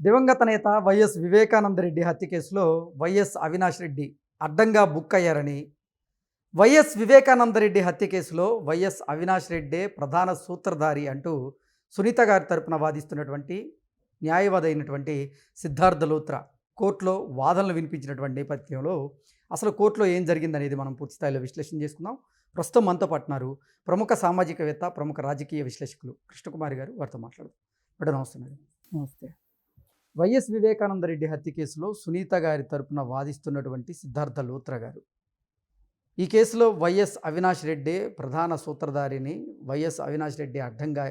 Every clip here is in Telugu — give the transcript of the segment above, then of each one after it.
దివంగత నేత వైఎస్ వివేకానంద రెడ్డి హత్య కేసులో వైఎస్ అవినాష్ రెడ్డి అడ్డంగా బుక్ అయ్యారని వైఎస్ వివేకానంద రెడ్డి హత్య కేసులో వైఎస్ అవినాష్ రెడ్డే ప్రధాన సూత్రధారి అంటూ సునీత గారి తరపున వాదిస్తున్నటువంటి న్యాయవాది అయినటువంటి సిద్ధార్థ లూత్రా కోర్టులో వాదనలు వినిపించినటువంటి నేపథ్యంలో అసలు కోర్టులో ఏం జరిగిందనేది మనం పూర్తి స్థాయిలో విశ్లేషణ చేసుకుందాం. ప్రస్తుతం మనతో పట్టినారు ప్రముఖ సామాజికవేత్త ప్రముఖ రాజకీయ విశ్లేషకులు కృష్ణకుమారి గారు. వారితో మాట్లాడదాం. మేడం నమస్తే మేడం. నమస్తే. వైఎస్ వివేకానంద రెడ్డి హత్య కేసులో సునీత గారి తరపున వాదిస్తున్నటువంటి సిద్ధార్థ లూత్రా గారు. ఈ కేసులో వైఎస్ అవినాష్ రెడ్డి ప్రధాన సూత్రధారిని వైఎస్ అవినాష్ రెడ్డి అడ్డంగా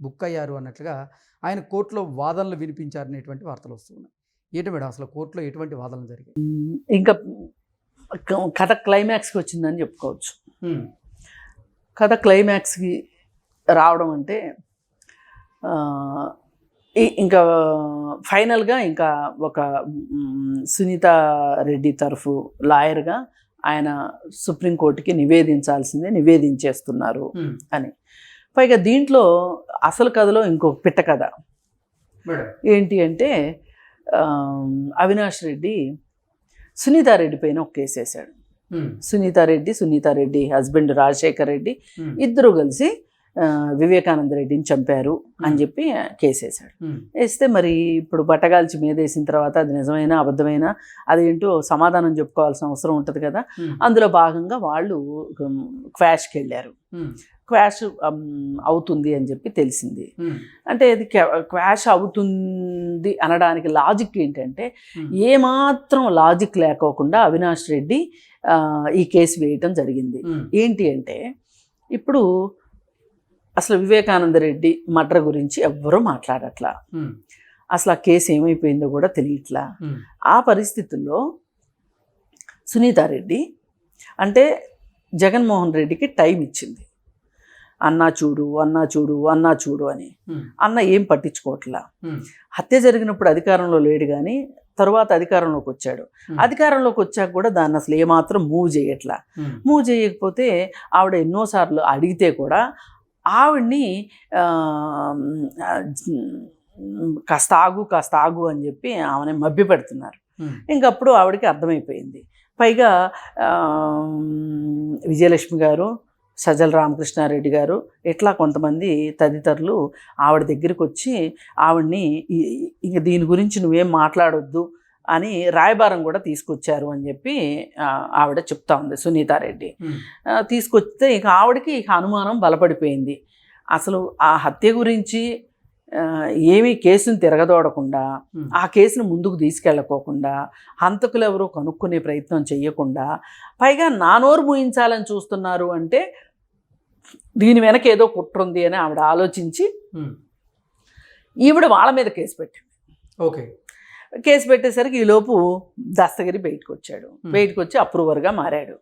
బుక్ అయ్యారు అన్నట్లుగా ఆయన కోర్టులో వాదనలు వినిపించారనేటువంటి వార్తలు వస్తున్నాయి. ఏంటి మేడం? అసలు కోర్టులో ఎటువంటి వాదనలు జరిగాయి? ఇంకా కథ క్లైమాక్స్కి వచ్చిందని చెప్పుకోవచ్చు. కథ క్లైమాక్స్కి రావడం అంటే ఇంకా ఫైనల్గా ఇంకా ఒక సునీత రెడ్డి తరఫు లాయర్గా ఆయన సుప్రీంకోర్టుకి నివేదించాల్సిందే నివేదించేస్తున్నారు అని. పైగా దీంట్లో అసలు కథలో ఇంకొక పిట్ట కథ. ఏంటి అంటే అవినాష్ రెడ్డి సునీతారెడ్డి పైన ఒక కేసు వేశాడు సునీతారెడ్డి సునీతారెడ్డి హస్బెండ్ రాజశేఖర్ రెడ్డి ఇద్దరు కలిసి వివేకానంద రెడ్డిని చంపారు అని చెప్పి కేసు వేశాడు వేస్తే మరి ఇప్పుడు బట్టగాల్చి మీద వేసిన తర్వాత అది నిజమైన అబద్ధమైన అదేంటో సమాధానం చెప్పుకోవాల్సిన అవసరం ఉంటుంది కదా. అందులో భాగంగా వాళ్ళు క్వాష్కి వెళ్ళారు క్వాష్ అవుతుంది అని చెప్పి తెలిసింది. అంటే ఇది క్వాష్ అవుతుంది అనడానికి లాజిక్ ఏంటంటే ఏమాత్రం లాజిక్ లేకోకుండా అవినాష్ రెడ్డి ఈ కేసు వేయటం జరిగింది. ఏంటి అంటే ఇప్పుడు అసలు వివేకానంద రెడ్డి మర్డర్ గురించి ఎవ్వరూ మాట్లాడట్లా. అసలు ఆ కేసు ఏమైపోయిందో కూడా తెలియట్లా. ఆ పరిస్థితుల్లో సునీతారెడ్డి అంటే జగన్మోహన్ రెడ్డికి టైం ఇచ్చింది. అన్నా చూడు అన్నా చూడు అన్నా చూడు అని. అన్న ఏం పట్టించుకోవట్లా. హత్య జరిగినప్పుడు అధికారంలో లేడు కానీ తరువాత అధికారంలోకి వచ్చాడు. అధికారంలోకి వచ్చాక కూడా దాన్ని అసలు ఏమాత్రం మూవ్ చేయట్లా. మూవ్ చేయకపోతే ఆవిడ ఎన్నోసార్లు అడిగితే కూడా ఆవిడ్ని కాస్త ఆగు కాస్త ఆగు అని చెప్పి ఆమెని మభ్య పెడుతున్నారు ఇంకప్పుడు ఆవిడకి అర్థమైపోయింది. పైగా విజయలక్ష్మి గారు సజ్జల రామకృష్ణారెడ్డి గారు ఇట్లా కొంతమంది తదితరులు ఆవిడ దగ్గరికి వచ్చి ఆవిడ్ని ఇంక దీని గురించి నువ్వేం మాట్లాడొద్దు అని రాయబారం కూడా తీసుకొచ్చారు అని చెప్పి ఆవిడ చెప్తా ఉంది సునీతారెడ్డి. తీసుకొస్తే ఇక ఆవిడకి ఇక అనుమానం బలపడిపోయింది. అసలు ఆ హత్య గురించి ఏమీ కేసును తిరగదోడకుండా ఆ కేసును ముందుకు తీసుకెళ్ళకోకుండా హంతకులు ఎవరో కనుక్కునే ప్రయత్నం చేయకుండా పైగా నా నోరు మూయించాలని చూస్తున్నారు అంటే దీని వెనక ఏదో కుట్రుంది అని ఆవిడ ఆలోచించి ఈవిడ వాళ్ళ మీద కేసు పెట్టింది. ఓకే. కేసు పెట్టేసరికి ఈలోపు దస్తగిరి బయటకు వచ్చాడు. బయటకు వచ్చి అప్రూవర్గా మారాడు.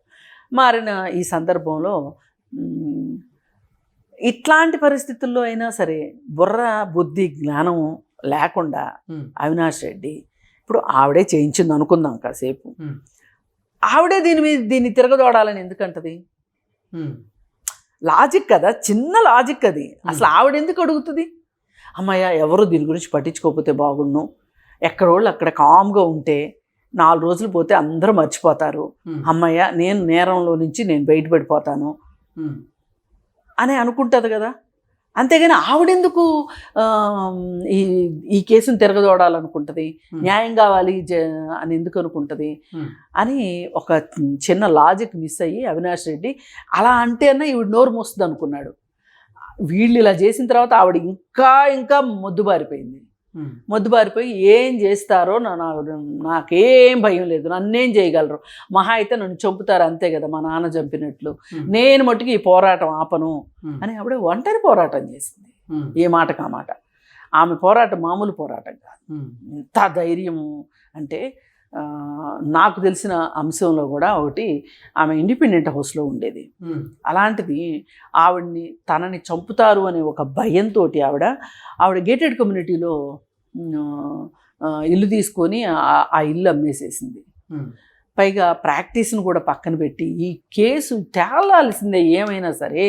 మారిన ఈ సందర్భంలో ఇట్లాంటి పరిస్థితుల్లో అయినా సరే బుర్ర బుద్ధి జ్ఞానం లేకుండా అవినాష్ రెడ్డి ఇప్పుడు ఆవిడే చేయించింది అనుకుందాం కాసేపు. ఆవిడే దీని మీద దీన్ని తిరగదోడాలని ఎందుకంటది? లాజిక్ కదా చిన్న లాజిక్ అది. అసలు ఆవిడ ఎందుకు అడుగుతుంది? అమ్మయ్య ఎవరు దీని గురించి పట్టించుకోకపోతే బాగుండు. ఎక్కడోళ్ళు అక్కడ కామ్గా ఉంటే నాలుగు రోజులు పోతే అందరూ మర్చిపోతారు. అమ్మయ్య నేను నేరంలో నుంచి నేను బయటపడిపోతాను. అని అనుకుంటుంది కదా. అంతేగాని ఆవిడెందుకు ఈ ఈ కేసును తిరగదోడాలనుకుంటుంది? న్యాయం కావాలి జ- అని ఎందుకు అనుకుంటుంది? అని ఒక చిన్న లాజిక్ మిస్ అయ్యి అవినాష్ రెడ్డి అలా అంటేనే ఈవిడ నోరు మోస్తుంది అనుకున్నాడు వీళ్ళు ఇలా చేసిన తర్వాత ఆవిడ ఇంకా ఇంకా మొద్దుబారిపోయింది. మొద్దుబారిపోయి ఏం చేస్తారో నా- నాకేం భయం లేదు. నన్నేం చేయగలరు? మహా అయితే నన్ను చంపుతారు అంతే కదా మా నాన్న చంపినట్లు. నేను మట్టుకు ఈ పోరాటం ఆపను అని ఆవిడ ఒంటరి పోరాటం చేసింది. ఏ మాటకు ఆ మాట? ఆమె పోరాటం మామూలు పోరాటం కాదు. ఎంత ధైర్యము అంటే నాకు తెలిసిన అంశంలో కూడా ఒకటి ఆమె ఇండిపెండెంట్ హౌస్లో ఉండేది. అలాంటిది ఆవిడ్ని తనని చంపుతారు అనే ఒక భయంతో ఆవిడ ఆవిడ గేటెడ్ కమ్యూనిటీలో ఇల్లు తీసుకొని ఆ ఇల్లు అమ్మేసేసింది. పైగా ప్రాక్టీస్ను కూడా పక్కన పెట్టి ఈ కేసు తేలాల్సిందే ఏమైనా సరే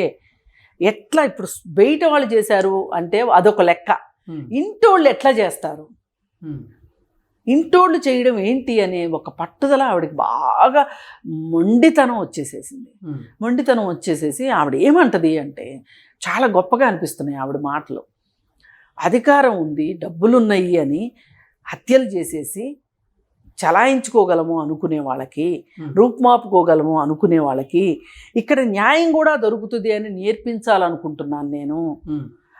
ఎట్లా ఇప్పుడు బయట వాళ్ళు చేశారు అంటే అదొక లెక్క. ఇంటి వాళ్ళు ఎట్లా చేస్తారు? ఇంటోళ్ళు చేయడం ఏంటి అనే ఒక పట్టుదల ఆవిడకి బాగా మొండితనం వచ్చేసేసింది. మొండితనం వచ్చేసేసి ఆవిడ ఏమంటది అంటే చాలా గొప్పగా అనిపిస్తున్నాయి ఆవిడ మాటలు. అధికారం ఉంది డబ్బులున్నాయి అని హత్యలు చేసేసి చలాయించుకోగలము అనుకునే వాళ్ళకి రూపుమాపుకోగలము అనుకునే వాళ్ళకి ఇక్కడ న్యాయం కూడా దొరుకుతుంది అని నేర్పించాలనుకుంటున్నాను నేను.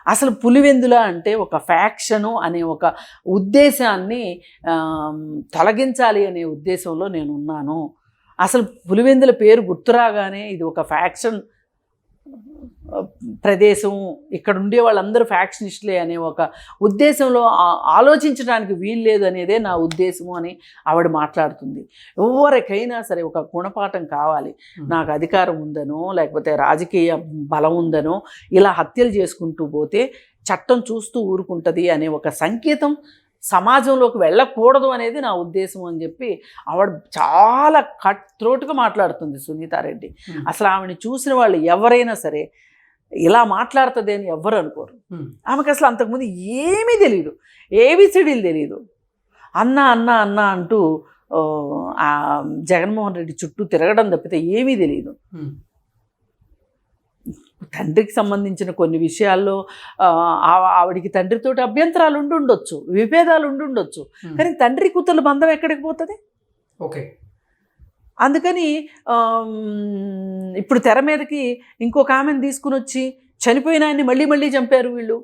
అసలు పులివెందుల అంటే ఒక ఫ్యాక్షను అనే ఒక ఉద్దేశాన్ని తొలగించాలి అనే ఉద్దేశంలో నేను ఉన్నాను అసలు పులివెందుల పేరు గుర్తురాగానే ఇది ఒక ఫ్యాక్షన్ ప్రదేశం ఇక్కడ ఉండే వాళ్ళందరూ ఫ్యాక్షనిస్టులే అనే ఒక ఉద్దేశంలో ఆలోచించడానికి వీల్లేదు అనేదే నా ఉద్దేశము అని ఆవిడ మాట్లాడుతుంది. ఎవరికైనా సరే ఒక గుణపాఠం కావాలి. నాకు అధికారం ఉందనో లేకపోతే రాజకీయ బలం ఉందనో ఇలా హత్యలు చేసుకుంటూ పోతే చట్టం చూస్తూ ఊరుకుంటుంది అనే ఒక సంకేతం సమాజంలోకి వెళ్ళకూడదు అనేది నా ఉద్దేశం అని చెప్పి ఆవిడ చాలా కట్ త్రోటుగా మాట్లాడుతుంది సునీతారెడ్డి. అసలు ఆవిడని చూసిన వాళ్ళు ఎవరైనా సరే ఇలా మాట్లాడుతుంది అని ఎవ్వరు అనుకోరు. ఆమెకు అసలు అంతకుముందు ఏమీ తెలియదు ఏబిసిడీలు తెలియదు అన్న అన్న అన్న అంటూ జగన్మోహన్ రెడ్డి చుట్టూ తిరగడం తప్పితే ఏమీ తెలియదు తండ్రికి సంబంధించిన కొన్ని విషయాల్లో ఆవిడికి తండ్రితోటి అభ్యంతరాలు ఉండి ఉండొచ్చు విభేదాలు ఉండి ఉండొచ్చు కానీ తండ్రి కూతుర్ల బంధం ఎక్కడికి పోతుంది? ఓకే. అందుకని ఇప్పుడు తెర మీదకి ఇంకొక ఆమెను తీసుకుని వచ్చి చనిపోయిన ఆయన్ని మళ్ళీ మళ్ళీ చంపారు వీళ్ళు.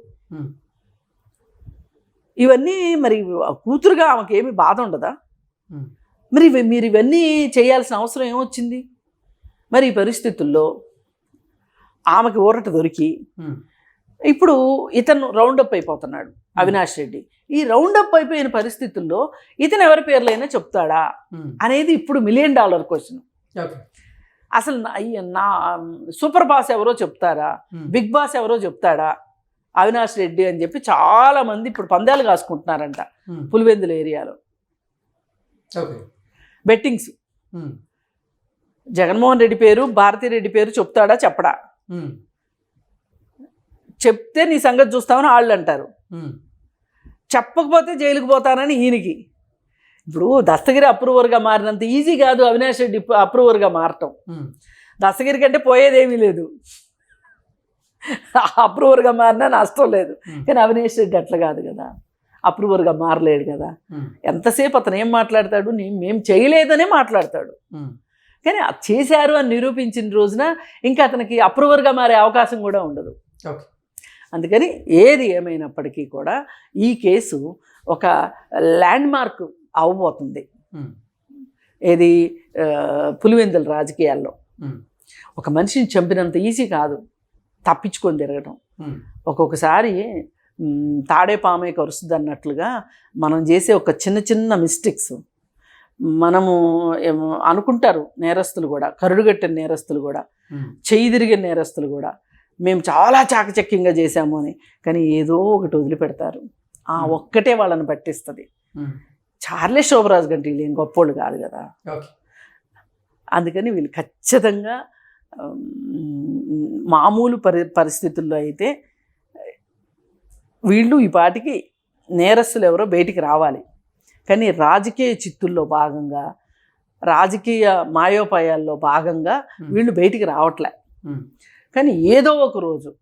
ఇవన్నీ మరి కూతురుగా ఆమెకి ఏమి బాధ ఉండదా? మరి మీరు ఇవన్నీ చేయాల్సిన అవసరం ఏమొచ్చింది? మరి ఈ పరిస్థితుల్లో ఆమెకి ఊరట దొరికి ఇప్పుడు ఇతను రౌండప్ అయిపోతున్నాడు అవినాష్ రెడ్డి. ఈ రౌండప్ అయిపోయిన పరిస్థితుల్లో ఇతను ఎవరి పేర్లైనా చెప్తాడా అనేది ఇప్పుడు మిలియన్ డాలర్ క్వశ్చన్ అసలు నా సూపర్ బాస్ ఎవరో చెప్తారా? బిగ్ బాస్ ఎవరో చెప్తాడా? అవినాష్ రెడ్డి అని చెప్పి చాలా మంది ఇప్పుడు పందాలు కాసుకుంటున్నారంట పులివెందుల ఏరియాలో. బెట్టింగ్స్ జగన్మోహన్ రెడ్డి పేరు భారతీ రెడ్డి పేరు చెప్తాడా చెప్పడా? చెప్తే నీ సంగతి చూస్తామని వాళ్ళు అంటారు. చెప్పకపోతే జైలుకు పోతానని ఈయనకి. ఇప్పుడు దస్తగిరి అప్రూవర్గా మారినంత ఈజీ కాదు అవినాష్ రెడ్డి అప్రూవర్గా మారటం. దస్తగిరి కంటే పోయేదేమీ లేదు. అప్రూవర్గా మారినా నష్టం లేదు. కానీ అవినాష్ రెడ్డి అట్లా కాదు కదా. అప్రూవర్గా మారలేడు కదా. ఎంతసేపు అతను ఏం మాట్లాడతాడు? నీ- మేము చేయలేదనే మాట్లాడతాడు. కానీ అది చేశారు అని నిరూపించిన రోజున ఇంకా అతనికి అప్రూవర్గా మారే అవకాశం కూడా ఉండదు. ఓకే. అందుకని ఏది ఏమైనప్పటికీ కూడా ఈ కేసు ఒక ల్యాండ్ మార్క్ అవ్వబోతుంది ఏది పులివెందుల రాజకీయాల్లో. ఒక మనిషిని చంపినంత ఈజీ కాదు. తప్పించుకొని తిరగటం. ఒక్కొక్కసారి తాడే పామే కరుస్తుంది అన్నట్లుగా మనం చేసే ఒక చిన్న చిన్న మిస్టేక్స్. మనము ఏమో అనుకుంటారు నేరస్తులు కూడా. కరుడుగట్టిన నేరస్తులు కూడా. చెయ్యి తిరిగిన నేరస్తులు కూడా. మేము చాలా చాకచక్యంగా చేశాము అని. కానీ ఏదో ఒకటి వదిలిపెడతారు. ఆ Hmm. ఒక్కటే వాళ్ళని పట్టిస్తుంది. చార్లే శోభరాజు గంటే వీళ్ళు ఏం గొప్పోళ్ళు కాదు కదా. అందుకని వీళ్ళు ఖచ్చితంగా మామూలు పరి పరిస్థితుల్లో అయితే వీళ్ళు ఈ పాటికి నేరస్తులు ఎవరో బయటికి రావాలి. కానీ రాజకీయ చిత్తుల్లో భాగంగా రాజకీయ మాయోపాయాల్లో భాగంగా వీళ్ళు బయటికి రావట్లే. కానీ ఏదో ఒక రోజు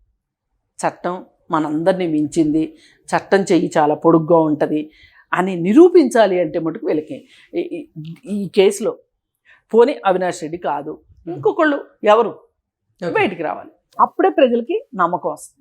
చట్టం మనందరినీ మించింది చట్టం చెయ్యి చాలా పొడుగ్గా ఉంటుంది అని నిరూపించాలి అంటే మటుకు వీళ్ళకి ఈ- కేసులో పోనీ అవినాష్ రెడ్డి కాదు ఇంకొకళ్ళు ఎవరు? బయటికి రావాలి. అప్పుడే ప్రజలకి నమ్మకం వస్తుంది.